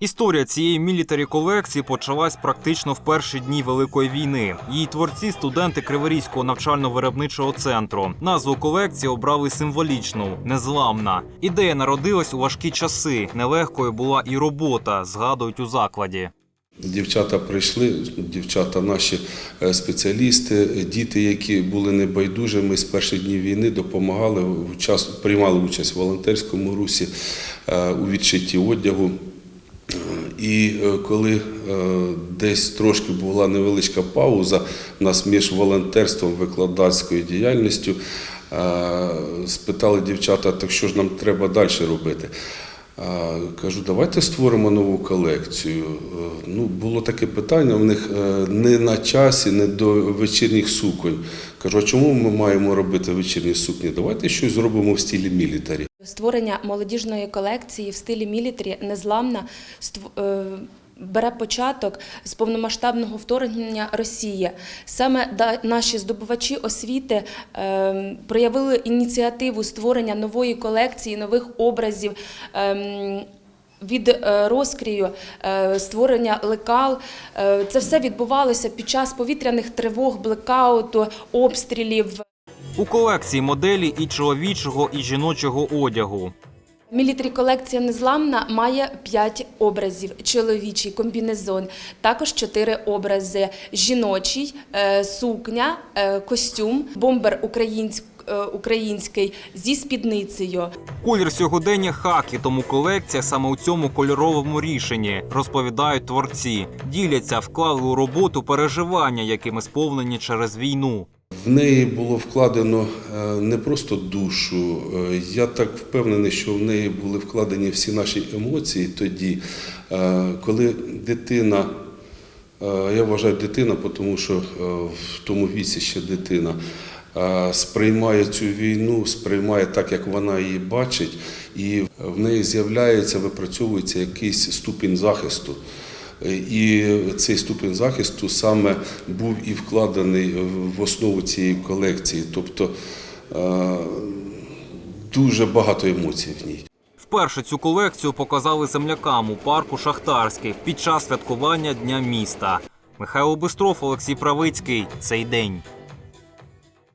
Історія цієї мілітарі колекції почалась практично в перші дні Великої війни. Її творці студенти Криворізького навчально-виробничого центру. Назву колекції обрали символічну незламна. Ідея народилась у важкі часи. Нелегкою була і робота, згадують у закладі. Дівчата прийшли, дівчата наші е, спеціалісти, діти, які були небайдужими з перших днів війни, допомагали, приймали участь в волонтерському русі, е, у відшитті одягу. І е, коли е, десь трошки була невеличка пауза у нас між волонтерством викладацькою діяльністю, е, спитали дівчата, так що ж нам треба далі робити. Кажу, давайте створимо нову колекцію. Ну, було таке питання в них не на часі, не до вечірніх суконь. Кажу, а чому ми маємо робити вечірні сукні? Давайте щось зробимо в стилі мілітарі. Створення молодіжної колекції в стилі мілітарі незламна е, бере початок з повномасштабного вторгнення Росії. Саме наші здобувачі освіти е, проявили ініціативу створення нової колекції, нових образів. ем, від е, розкрію, е, створення лекал. Е, Це все відбувалося під час повітряних тривог, блекауту, обстрілів. У колекції моделі і чоловічого, і жіночого одягу. Мілітарі колекція незламна має 5 образів: чоловічий комбінезон, також 4 образи: жіночий, е, сукня, е, костюм, бомбер українськ- е, український зі спідницею. Колір сьогодення хакі, тому колекція саме у цьому кольоровому рішенні, розповідають творці. Діляться, вклали у роботу переживання, якими сповнені через війну. В неї було вкладено е, не просто душу. е, Я так впевнений, що в неї були вкладені всі наші емоції тоді, е, коли дитина, я вважаю дитина, тому що в тому віці ще дитина. Сприймає цю війну, сприймає так, як вона її бачить, і в неї з'являється, випрацьовується якийсь ступінь захисту. І цей ступінь захисту саме був і вкладений в основу цієї колекції. Тобто е, дуже багато емоцій в ній. Вперше цю колекцію показали землякам у парку Шахтарський під час святкування Дня міста. Михайло Бистров, Олексій Правицький. Цей день.